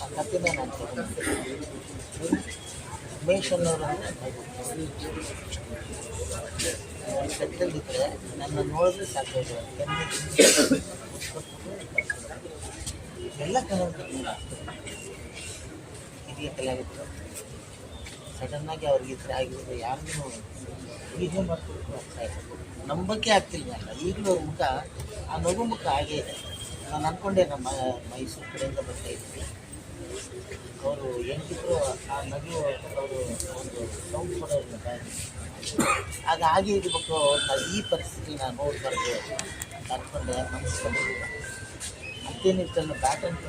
ಆ ಕಥೆನ ನಾನು ತಗೊಂಡೆ ಉಮೇಶ್ ಅನ್ನೋರು ಅಂದರೆ ಸೆಟ್ಟಲ್ಲಿದ್ದರೆ ನನ್ನ ನೋಡಿದ್ರೆ ಸಾಕಾಯ್ತು ಎಲ್ಲ ಕನ್ನಡ ಹಿರಿಯ ಕಲಾವಿದರು ಸಡನ್ನಾಗಿ ಅವ್ರಿಗೆ ಥರ ಆಗಿರೋದು ಯಾರಿಗೂ ಈಗಲೂ ಮಾಡ್ಕೊಬೇಕು ಆಗ್ತಾ ಇಲ್ಲ ನಂಬಕ್ಕೆ ಆಗ್ತಿಲ್ಲ ಈಗಲೂ ಅವ್ರ ಮುಖ ಆ ನಗು ಮುಖ ಹಾಗೇ ಇದೆ ನಾನು ಅಂದ್ಕೊಂಡೆ ನಮ್ಮ ಮೈಸೂರು ಕಡೆಯಿಂದ ಬರ್ತಾ ಇದ್ವಿ. ಅವರು ಹೆಂಗಿದ್ರು ಆ ನಗು ಅವರು ಒಂದು ಸೌಂಡ್ ಕೂಡ ಬಾಯಲ್ಲಿ. ಆಗ ಹಾಗೆ ಇರಬೇಕು ಅವ್ರನ್ನ ಈ ಪರಿಸ್ಥಿತಿ ನಾನು ನೋಡ್ಬಾರ್ದು ಅಂದ್ಕೊಂಡೆ ಮನಸ್ಸು ಮತ್ತೇನಿರ್ತಲ್ಲ ಬ್ಯಾಟ್ ಅಂತ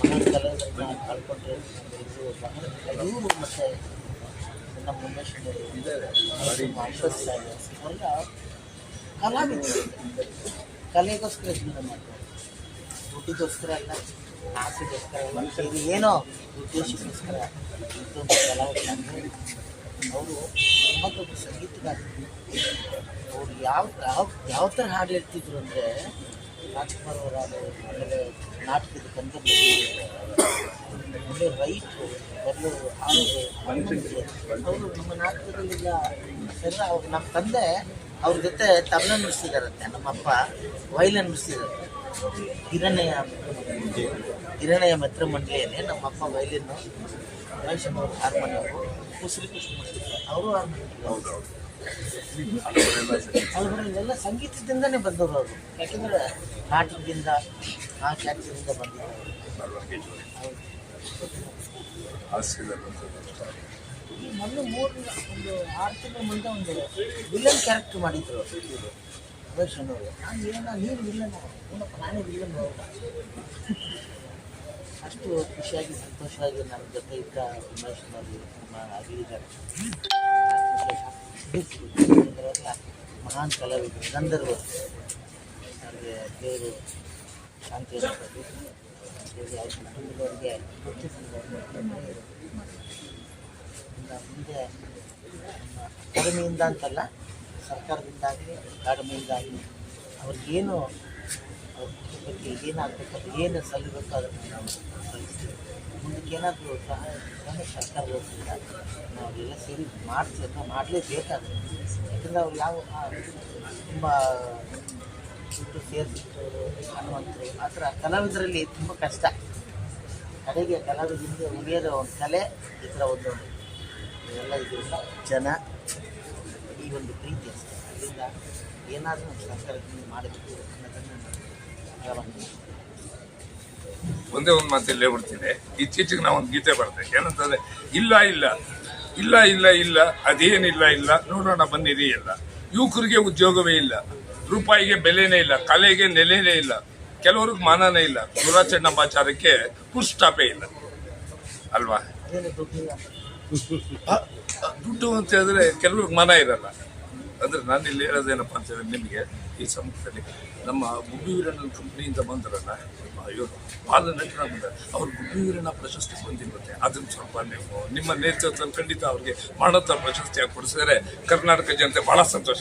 ಮಹಾನ್ ಕಲಾವಿದರನ್ನ ಕಳ್ಕೊಂಡ್ರೆ ಇದು ಬಹಳ ಇವರು ಮತ್ತು ನಮ್ಮ ಉಮೇಶ್ ಅಶ್ವಥ್ ಕಲಾವಿದರು ಕಲೆಗೋಸ್ಕರ ಜೀವನ ಮಾಡ್ತಾರೆ ದುಡ್ಡಿಗೋಸ್ಕರ ಅಲ್ಲ ಆಸೆಗೋಸ್ಕರ ಅಲ್ಲ ಏನೋ ಉದ್ದೇಶಕ್ಕೋಸ್ಕರ ಇದ್ದೊಂದು ಕಲಾವಿದ ಅವರು ನಮಗೊಬ್ಬ ಸಂಗೀತಗಾರ ಅವ್ರು ಯಾವ ಯಾವ ಯಾವ ಥರ ಹಾಡು ಹೇಳ್ತಿದ್ರು ಅಂದರೆ ರಾಜ್ಕುಮಾರ್ ಅವರ ಆಮೇಲೆ ನಾಟಕದ ಕಂದ ಒಳ್ಳೆ ರೈಟ್ರು ಬರಲು ಹಾಡು ಅವರು ನಮ್ಮ ನಾಟಕದಲ್ಲಿಲ್ಲ ಸರಿ ಅವ್ರು ನಮ್ಮ ತಂದೆ ಅವ್ರ ಜೊತೆ ತಬಲ ನುಡಿಸಿದಾರಂತೆ ನಮ್ಮಪ್ಪ ವೈಲನ್ ನುಡಿಸಿದಾರೆ ಹಿರಣಯ ಹಿರಣಯ ಮಿತ್ರ ಮಂಡಳಿಯಲ್ಲಿ ನಮ್ಮಪ್ಪ ವೈಲಿನ್ನು ಮಹೇಶನ್ ಅವರು ಹಾರ್ಮೋನಿಯವರು ಕುಸರಿ ಕೃಷ್ಣ ಅವರು ಹಾರ್ಮೋನಿಯಂ ಅವರು ಇವೆಲ್ಲ ಸಂಗೀತದಿಂದನೇ ಬಂದವರು ಅವರು. ಯಾಕೆಂದರೆ ನಾಟಕದಿಂದ ಆ ಖ್ಯಾತಿಯಿಂದ ಬಂದಿದ್ದಾರೆ. ಮೊನ್ನೆ ಮೂರು ಒಂದು ಆರು ತಿಂಗಳ ಮುಂದೆ ಒಂದು ವಿಲನ್ ಕ್ಯಾರೆಕ್ಟರ್ ಮಾಡಿದ್ರು. ದರ್ಶನ್ ಅವರು ನಾನು ಏನೋ ನೀನು ವಿಲನ್ ಏನಪ್ಪ ನಾನೇ ವಿಲನ್ ಅಷ್ಟು ಖುಷಿಯಾಗಿ, ಸಂತೋಷವಾಗಿ ನನ್ನ ಜೊತೆ ಇದ್ದ ಉಮೇಶ್ನಲ್ಲಿ ನಮ್ಮ ಅಗಿಲಿದ್ದಾರೆ ಮಹಾನ್ ಕಲಾವಿದರು ಗಂಧರ್ವರು ಅವ್ರಿಗೆ ದೇವರು ಶಾಂತಿ ಇರ್ತದೆ ದೇವ್ರು ಅವ್ರ ಕುಟುಂಬದವ್ರಿಗೆ ಮುಂದೆ ಕಡಿಮೆಯಿಂದ ಅಂತಲ್ಲ, ಸರ್ಕಾರದಿಂದಾಗಲಿ ಕಡಿಮೆಯಿಂದಾಗಿ ಅವ್ರಿಗೇನು ಅವ್ರ ಕುಟುಂಬಕ್ಕೆ ಏನಾಗಬೇಕು ಏನು ಸಲ್ಲಬೇಕು ಅದನ್ನು ನಾವು ಸಲ್ಲಿಸ್ತೀವಿ ಮುಂದಕ್ಕೆ ಏನಾದರೂ ಸಹಾಯ ಸಹಾಯ ಸರ್ಕಾರ ವತಿಯಿಂದ ನಾವೆಲ್ಲ ಸೇರಿ ಮಾಡ್ತೀವಿ ಅಥವಾ ಮಾಡಲೇಬೇಕಾದ್ರೆ. ಯಾಕಂದರೆ ಅವ್ರು ಯಾವ ತುಂಬ ದುಡ್ಡು ಸೇರಿಸಿಟ್ಟು ಹನುಮಂತರು, ಆ ಥರ ಕಲಾವಿದರಲ್ಲಿ ತುಂಬ ಕಷ್ಟ. ಕಡೆಗೆ ಕಲಾವಿದರಿಂದ ಉಳಿಯೋದು ಒಂದು ಕಲೆ, ಈ ಥರ ಒಂದು ಜನ ಈ ಒಂದು ಪ್ರೀತಿ ಅಷ್ಟೇ ಅದರಿಂದ ಏನಾದರೂ ಸರ್ಕಾರದಿಂದ ಮಾಡಬೇಕು ಅನ್ನೋದನ್ನು ಒಂದೇ ಒಂದು ಮಾತು ಇಲ್ಲೇ ಬಿಡ್ತೀನಿ ಇತ್ತೀಚೆಗೆ ನಾವು ಒಂದು ಗೀತೆ ಬರ್ತೇವೆ ಏನಂತಂದ್ರೆ ಇಲ್ಲ ಇಲ್ಲ ಇಲ್ಲ ಇಲ್ಲ ಇಲ್ಲ ಅದೇನಿಲ್ಲ ಇಲ್ಲ ನೋಡೋಣ ಬನ್ನಿರಿ ಇಲ್ಲ ಯುವಕರಿಗೆ ಉದ್ಯೋಗವೇ ಇಲ್ಲ. ರೂಪಾಯಿಗೆ ಬೆಲೆನೇ ಇಲ್ಲ. ಕಲೆಗೆ ನೆಲೆನೇ ಇಲ್ಲ. ಕೆಲವ್ರಿಗೆ ಮಾನನೇ ಇಲ್ಲ. ಗುರಾಚರಣಾಚಾರಕ್ಕೆ ಫುಲ್ ಸ್ಟಾಪೇ ಇಲ್ಲ. ಅಲ್ವಾ? ದುಡ್ಡು ಅಂತ ಹೇಳಿದ್ರೆ ಕೆಲವ್ರಿಗೆ ಮನ ಇರಲ್ಲ. ಅಂದ್ರೆ ನಾನು ಇಲ್ಲಿ ಹೇಳೋದೇನಪ್ಪ ಅಂತ ಹೇಳಿದ್ರೆ ನಿಮಗೆ ಈ ಸಂಸ್ಥೆಯಲ್ಲಿ ನಮ್ಮ ಗುಬ್ಬಿ ವೀರಣ್ಣನ ಕಂಪ್ನಿಯಿಂದ ಬಂದ್ರಲ್ಲ ಇವರು ಬಾಲ ನಟರ ಬಂದ ಅವ್ರು ಗುಬ್ಬಿ ವೀರಣ್ಣ ಪ್ರಶಸ್ತಿ ಬಂದಿರುತ್ತೆ ಅದನ್ನ ಸ್ವಲ್ಪ ನೀವು ನಿಮ್ಮ ನೇತೃತ್ವದಲ್ಲಿ ಖಂಡಿತ ಅವ್ರಿಗೆ ಮಾಡೋಂಥ ಪ್ರಶಸ್ತಿಯಾಗಿ ಕೊಡಿಸಿದ್ರೆ ಕರ್ನಾಟಕ ಜನತೆ ಬಹಳ ಸಂತೋಷ